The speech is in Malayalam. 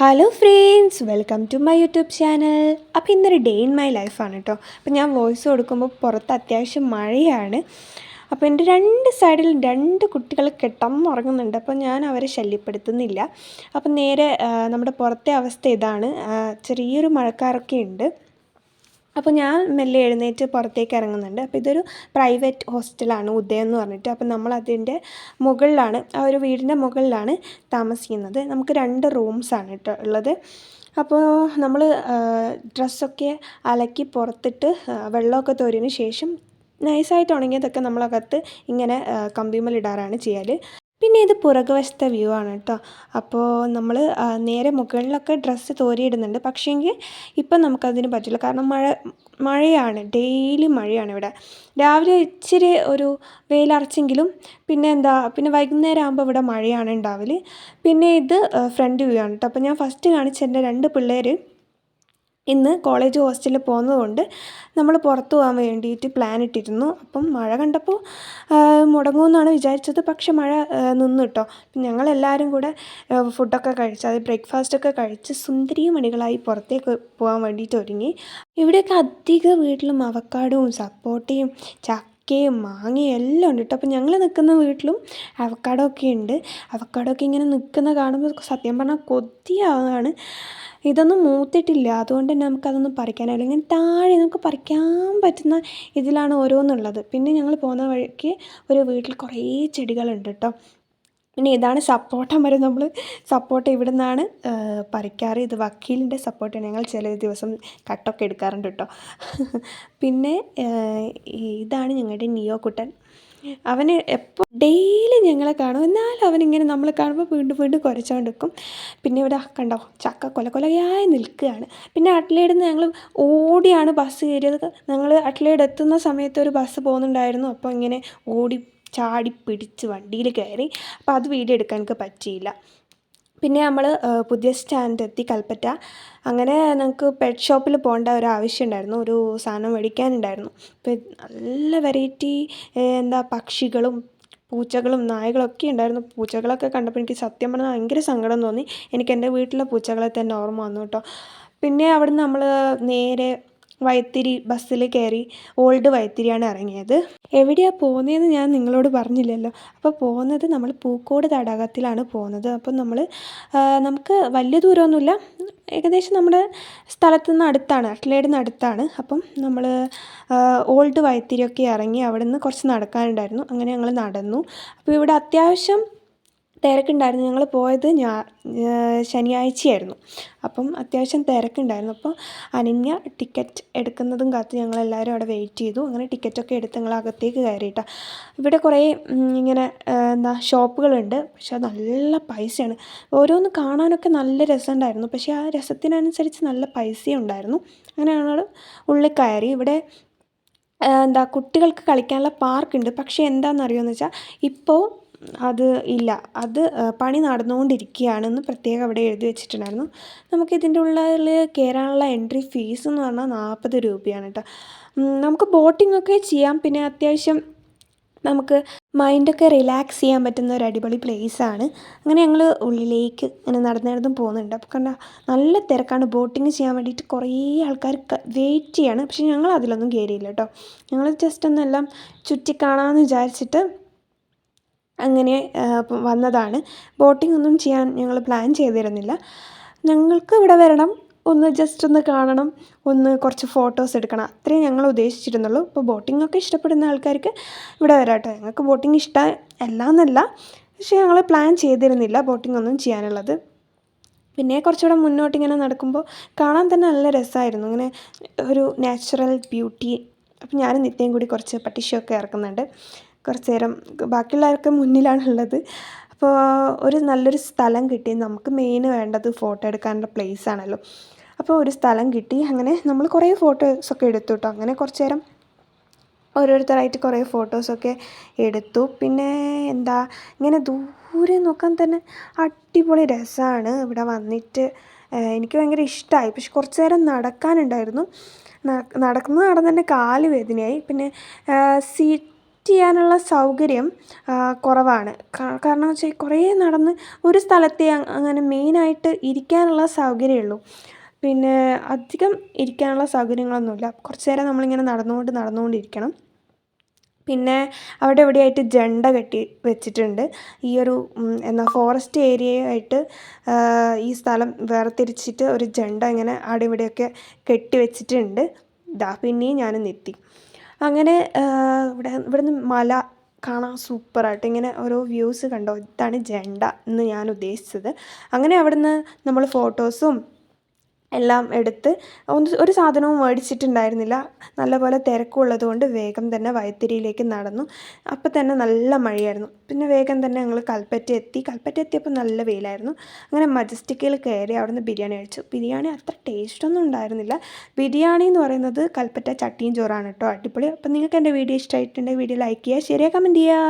Hello friends welcome to my YouTube channel അപ്പോൾ ഇന്നൊരു ഡേ ഇൻ മൈ ലൈഫാണ് കേട്ടോ അപ്പോൾ ഞാൻ വോയിസ് കൊടുക്കുമ്പോൾ പുറത്ത് അത്യാവശ്യം മഴയാണ്. അപ്പോൾ എന്റെ രണ്ട് സൈഡിൽ രണ്ട് കുട്ടികൾ കെട്ടന്നുറങ്ങുന്നുണ്ട് അപ്പോൾ ഞാൻ അവരെ ശല്യപ്പെടുത്തുന്നില്ല. അപ്പോൾ നേരെ നമ്മുടെ പുറത്തെ അവസ്ഥ ഇതാണ്. ചെറിയൊരു മഴക്കാരൊക്കെ ഉണ്ട്. അപ്പോൾ ഞാൻ മെല്ലെ എഴുന്നേറ്റ് പുറത്തേക്ക് ഇറങ്ങുന്നുണ്ട്. അപ്പോൾ ഇതൊരു പ്രൈവറ്റ് ഹോസ്റ്റലാണ് ഉദയം എന്ന് പറഞ്ഞിട്ട്. അപ്പോൾ നമ്മൾ അതിന്റെ മുകളിലാണ് ആ ഒരു വീടിന്റെ മുകളിലാണ് താമസിക്കുന്നത്. നമുക്ക് രണ്ട് റൂംസാണ് കേട്ടോ ഉള്ളത്. അപ്പോൾ നമ്മൾ ഡ്രസ്സൊക്കെ അലക്കി പുറത്തിട്ട് വെള്ളമൊക്കെ തോരിയതിന് ശേഷം നൈസായിട്ട് ഉണങ്ങിയതൊക്കെ നമ്മളകത്ത് ഇങ്ങനെ കമ്പിമലിടാറാണ് ചെയ്യാറ് പിന്നെ ഇത് പുറകുവശത്തെ വ്യൂ ആണ് കേട്ടോ അപ്പോൾ നമ്മൾ നേരെ മുകളിലൊക്കെ ഡ്രസ്സ് തോരിയിടുന്നുണ്ട്. പക്ഷേങ്കിൽ ഇപ്പം നമുക്കതിന് പറ്റില്ല. കാരണം മഴ മഴയാണ്. ഡെയിലി മഴയാണ് ഇവിടെ. രാവിലെ ഇച്ചിരി ഒരു വെയിലറച്ചെങ്കിലും പിന്നെ എന്താ പിന്നെ വൈകുന്നേരം ആകുമ്പോൾ ഇവിടെ മഴയാണ് ഉണ്ടാവൽ പിന്നെ ഇത് ഫ്രണ്ട് വ്യൂ ആണ് കേട്ടോ അപ്പോൾ ഞാൻ ഫസ്റ്റ് കാണിച്ച എന്റെ രണ്ട് പിള്ളേർ ഇന്ന് കോളേജ് ഹോസ്റ്റലിൽ പോകുന്നതുകൊണ്ട് നമ്മൾ പുറത്തു പോകാൻ വേണ്ടിയിട്ട് പ്ലാൻ ഇട്ടിരുന്നു. അപ്പം മഴ കണ്ടപ്പോൾ മുടങ്ങുമെന്നാണ് വിചാരിച്ചത്. പക്ഷെ മഴ നിന്നു കേട്ടോ. ഞങ്ങളെല്ലാവരും കൂടെ ഫുഡൊക്കെ കഴിച്ച് അത് ബ്രേക്ക്ഫാസ്റ്റൊക്കെ കഴിച്ച് സുന്ദരി മണികളായി പുറത്തേക്ക് പോകാൻ വേണ്ടിയിട്ട് ഒരുങ്ങി. ഇവിടെയൊക്കെ അധിക വീട്ടിലും അവക്കാടും സപ്പോട്ടയും ചക്കയും മാങ്ങയും എല്ലാം ഉണ്ട് കേട്ടോ. അപ്പോൾ ഞങ്ങൾ നിൽക്കുന്ന വീട്ടിലും അവക്കാടോ ഒക്കെ ഉണ്ട്. അവക്കാടോ ഒക്കെ ഇങ്ങനെ നിൽക്കുന്ന കാണുമ്പോൾ സത്യം പറഞ്ഞാൽ കൊതിയാവാണ്. ഇതൊന്നും മൂത്തിട്ടില്ല. അതുകൊണ്ട് തന്നെ നമുക്കതൊന്നും പറിക്കാനാവില്ല ഇങ്ങനെ താഴെ നമുക്ക് പറിക്കാൻ പറ്റുന്ന ഇതിലാണ് ഓരോന്നുള്ളത്. പിന്നെ ഞങ്ങൾ പോകുന്ന വഴിക്ക് ഒരു വീട്ടിൽ കുറേ ചെടികളുണ്ട് കേട്ടോ. പിന്നെ ഇതാണ് സപ്പോട്ട മരം നമ്മൾ സപ്പോർട്ട് ഇവിടെ നിന്നാണ് പറിക്കാറ്. ഇത് വക്കീലിന്റെ സപ്പോട്ട ഞങ്ങൾ ചില ദിവസം കട്ടൊക്കെ എടുക്കാറുണ്ട് കേട്ടോ. പിന്നെ ഇതാണ് ഞങ്ങളുടെ നിയോ കുട്ടൻ. അവന് എപ്പോൾ ഡെയിലി ഞങ്ങളെ കാണും. എന്നാലും അവനിങ്ങനെ നമ്മൾ കാണുമ്പോൾ വീണ്ടും വീണ്ടും കുറച്ചുകൊണ്ട് നിൽക്കും പിന്നെ ഇവിടെ കണ്ടോ ചക്ക കൊല കൊലയായി നിൽക്കുകയാണ്. പിന്നെ അട്ലേഡിൽ നിന്ന് ഞങ്ങൾ ഓടിയാണ് ബസ് കയറിയത്. ഞങ്ങൾ അട്ലേഡ് എത്തുന്ന സമയത്ത് ഒരു ബസ് പോകുന്നുണ്ടായിരുന്നു. അപ്പോൾ ഇങ്ങനെ ഓടി ചാടി പിടിച്ച് വണ്ടിയിൽ കയറി. അപ്പോൾ അത് വീഡിയോ എടുക്കാൻ എനിക്ക് പറ്റിയില്ല. പിന്നെ നമ്മൾ പുതിയ സ്റ്റാൻഡ് എത്തി കൽപ്പറ്റ. അങ്ങനെ നമുക്ക് പെറ്റ് ഷോപ്പിൽ പോകേണ്ട ഒരു ആവശ്യം ഉണ്ടായിരുന്നു. ഒരു സാധനം മേടിക്കാനുണ്ടായിരുന്നു. അപ്പോൾ നല്ല വെറൈറ്റി എന്താ പക്ഷികളും പൂച്ചകളും നായകളൊക്കെ ഉണ്ടായിരുന്നു. പൂച്ചകളൊക്കെ കണ്ടപ്പോൾ എനിക്ക് സത്യം പറഞ്ഞാൽ ഭയങ്കര സങ്കടം തോന്നി. എനിക്ക് എന്റെ വീട്ടിലെ പൂച്ചകളെ തന്നെ ഓർമ്മ വന്നു കേട്ടോ. പിന്നെ അവിടുന്ന് നമ്മൾ നേരെ വൈത്തിരി ബസ്സിൽ കയറി ഓൾഡ് വൈത്തിരിയാണ് ഇറങ്ങിയത്. എവിടെയാണ് പോകുന്നതെന്ന് ഞാൻ നിങ്ങളോട് പറഞ്ഞില്ലല്ലോ. അപ്പോൾ പോകുന്നത് നമ്മൾ പൂക്കോട് തടാകത്തിലാണ് പോകുന്നത് അപ്പം നമ്മൾ നമുക്ക് വലിയ ദൂരമൊന്നുമില്ല. ഏകദേശം നമ്മുടെ സ്ഥലത്തു നിന്ന് അടുത്താണ് അട്ലേഡിൽ അടുത്താണ്. അപ്പം നമ്മൾ ഓൾഡ് വൈത്തിരിയൊക്കെ ഇറങ്ങി അവിടെ നിന്ന് കുറച്ച് നടക്കാനുണ്ടായിരുന്നു. അങ്ങനെ ഞങ്ങൾ നടന്നു. അപ്പോൾ ഇവിടെ അത്യാവശ്യം തിരക്കുണ്ടായിരുന്നു. ഞങ്ങൾ പോയത് ഞാ ശനിയാഴ്ചയായിരുന്നു. അപ്പം അത്യാവശ്യം തിരക്കുണ്ടായിരുന്നു. അപ്പോൾ അനന്യ ടിക്കറ്റ് എടുക്കുന്നതും കാത്ത് ഞങ്ങളെല്ലാവരും അവിടെ വെയിറ്റ് ചെയ്തു. അങ്ങനെ ടിക്കറ്റൊക്കെ എടുത്ത് ഞങ്ങൾ അകത്തേക്ക് കയറിയിട്ടാ. ഇവിടെ കുറേ ഇങ്ങനെ എന്താ ഷോപ്പുകളുണ്ട്. പക്ഷെ നല്ല പൈസയാണ്. ഓരോന്ന് കാണാനൊക്കെ നല്ല രസമുണ്ടായിരുന്നു. പക്ഷേ ആ രസത്തിനനുസരിച്ച് നല്ല പൈസയും ഉണ്ടായിരുന്നു. അങ്ങനെ ഞങ്ങൾ ഉള്ളിൽ കയറി. ഇവിടെ എന്താ കുട്ടികൾക്ക് കളിക്കാനുള്ള പാർക്കുണ്ട്. പക്ഷേ എന്താണെന്നറിയുമെന്ന് വെച്ചാൽ ഇപ്പോൾ അത് ഇല്ല. അത് പണി നടന്നുകൊണ്ടിരിക്കുകയാണെന്ന് പ്രത്യേകം അവിടെ എഴുതി വെച്ചിട്ടുണ്ടായിരുന്നു. നമുക്ക് ഇതിന്റെ ഉള്ളിൽ കയറാനുള്ള എൻട്രി ഫീസ് എന്ന് പറഞ്ഞാൽ നാൽപ്പത് രൂപയാണ് കേട്ടോ. നമുക്ക് ബോട്ടിംഗ് ഒക്കെ ചെയ്യാം. പിന്നെ അത്യാവശ്യം നമുക്ക് മൈൻഡൊക്കെ റിലാക്സ് ചെയ്യാൻ പറ്റുന്ന ഒരു അടിപൊളി പ്ലേസാണ് അങ്ങനെ ഞങ്ങൾ ഉള്ളിലേക്ക് ഇങ്ങനെ നടന്നിടത്തും നടന്ന് പോകുന്നുണ്ട്. അപ്പോൾ കണ്ട നല്ല തിരക്കാണ്. ബോട്ടിങ് ചെയ്യാൻ വേണ്ടിയിട്ട് കുറേ ആൾക്കാർ വെയിറ്റ് ചെയ്യാണ്. പക്ഷേ ഞങ്ങൾ അതിലൊന്നും കയറിയില്ല കേട്ടോ. ഞങ്ങൾ ജസ്റ്റ് ഒന്നെല്ലാം ചുറ്റിക്കാണാമെന്ന് വിചാരിച്ചിട്ട് അങ്ങനെ വന്നതാണ്. ബോട്ടിംഗ് ഒന്നും ചെയ്യാൻ ഞങ്ങൾ പ്ലാൻ ചെയ്തിരുന്നില്ല. ഞങ്ങൾക്ക് ഇവിടെ വരണം ഒന്ന് ജസ്റ്റ് ഒന്ന് കാണണം ഒന്ന് കുറച്ച് ഫോട്ടോസ് എടുക്കണം. അത്രയും ഞങ്ങൾ ഉദ്ദേശിച്ചിരുന്നുള്ളൂ. ഇപ്പോൾ ബോട്ടിംഗ് ഒക്കെ ഇഷ്ടപ്പെടുന്ന ആൾക്കാർക്ക് ഇവിടെ വരാം കേട്ടോ ഞങ്ങൾക്ക് ബോട്ടിംഗ് ഇഷ്ടം അല്ല എന്നല്ല പക്ഷേ ഞങ്ങൾ പ്ലാൻ ചെയ്തിരുന്നില്ല ബോട്ടിംഗ് ഒന്നും ചെയ്യാനുള്ളത്. പിന്നെ കുറച്ചുകൂടെ മുന്നോട്ട് ഇങ്ങനെ നടക്കുമ്പോൾ കാണാൻ തന്നെ നല്ല രസമായിരുന്നു. ഇങ്ങനെ ഒരു നാച്ചുറൽ ബ്യൂട്ടി അപ്പം ഞാനും നിത്യം കൂടി കുറച്ച് പട്ടിഷൊക്കെ ഇറക്കുന്നുണ്ട്. കുറച്ച് നേരം മുന്നിലാണ് മുന്നിലാണുള്ളത്. അപ്പോൾ ഒരു നല്ലൊരു സ്ഥലം കിട്ടി. നമുക്ക് മെയിൻ വേണ്ടത് ഫോട്ടോ എടുക്കാനുള്ള പ്ലേസ് ആണല്ലോ. അപ്പോൾ ഒരു സ്ഥലം കിട്ടി. അങ്ങനെ നമ്മൾ കുറേ ഫോട്ടോസൊക്കെ എടുത്തു കേട്ടോ അങ്ങനെ കുറച്ച് നേരം ഓരോരുത്തരായിട്ട് കുറേ ഫോട്ടോസൊക്കെ എടുത്തു. പിന്നെ എന്താ ഇങ്ങനെ ദൂരെ നോക്കാൻ തന്നെ അടിപൊളി രസമാണ് ഇവിടെ വന്നിട്ട്. എനിക്ക് ഭയങ്കര ഇഷ്ടമായി പക്ഷെ കുറച്ച് നേരം നടക്കാനുണ്ടായിരുന്നു നടക്കുന്ന നടന്ന് തന്നെ കാൽ വേദനയായി. പിന്നെ സിറ്റി ചെയ്യാനുള്ള സൗകര്യം കുറവാണ്. കാരണം വെച്ചാൽ കുറേ നടന്ന് ഒരു സ്ഥലത്തെ അങ്ങനെ മെയിനായിട്ട് ഇരിക്കാനുള്ള സൗകര്യമുള്ളൂ പിന്നെ അധികം ഇരിക്കാനുള്ള സൗകര്യങ്ങളൊന്നുമില്ല. കുറച്ച് നേരം നമ്മളിങ്ങനെ നടന്നുകൊണ്ട് നടന്നുകൊണ്ടിരിക്കണം. പിന്നെ അവിടെ എവിടെയായിട്ട് ജണ്ട കെട്ടി വെച്ചിട്ടുണ്ട്. ഈ ഒരു എന്നാൽ എന്നാ ഫോറസ്റ്റ് ഏരിയയായിട്ട് ഈ സ്ഥലം വേർതിരിച്ചിട്ട് ഒരു ജണ്ട ഇങ്ങനെ അവിടെ ഇവിടെയൊക്കെ കെട്ടി വെച്ചിട്ടുണ്ട്. ഇതാ പിന്നെയും ഞാൻ എത്തി അങ്ങനെ ഇവിടെ ഇവിടുന്ന് മല കാണാൻ സൂപ്പറായിട്ട് ഇങ്ങനെ ഓരോ വ്യൂസ് കണ്ടോ? ഇതാണ് ജെണ്ട എന്ന് ഞാൻ ഉദ്ദേശിച്ചത്. അങ്ങനെ അവിടുന്ന് നമ്മൾ ഫോട്ടോസും എല്ലാം എടുത്ത് ഒന്ന് ഒരു സാധനവും മേടിച്ചിട്ടുണ്ടായിരുന്നില്ല. നല്ലപോലെ തിരക്കുള്ളത് കൊണ്ട് വേഗം തന്നെ വൈത്തിരിയിലേക്ക് നടന്നു. അപ്പം തന്നെ നല്ല മഴയായിരുന്നു. പിന്നെ വേഗം തന്നെ ഞങ്ങൾ കൽപ്പറ്റ എത്തി. കൽപ്പറ്റ എത്തിയപ്പോൾ നല്ല വെയിലായിരുന്നു. അങ്ങനെ മജസ്റ്റിക്കയിൽ കയറി അവിടുന്ന് ബിരിയാണി കഴിച്ചു. ബിരിയാണി അത്ര ടേസ്റ്റൊന്നും ഉണ്ടായിരുന്നില്ല. ബിരിയാണി എന്ന് പറയുന്നത് കൽപ്പറ്റ ചട്ടിയും ചോറാണ് കേട്ടോ. അടിപൊളി. അപ്പം നിങ്ങൾക്ക് എന്റെ വീഡിയോ ഇഷ്ടമായിട്ടുണ്ടെങ്കിൽ വീഡിയോ ലൈക്ക് ചെയ്യുക ശരിയാ കമന്റ് ചെയ്യുക.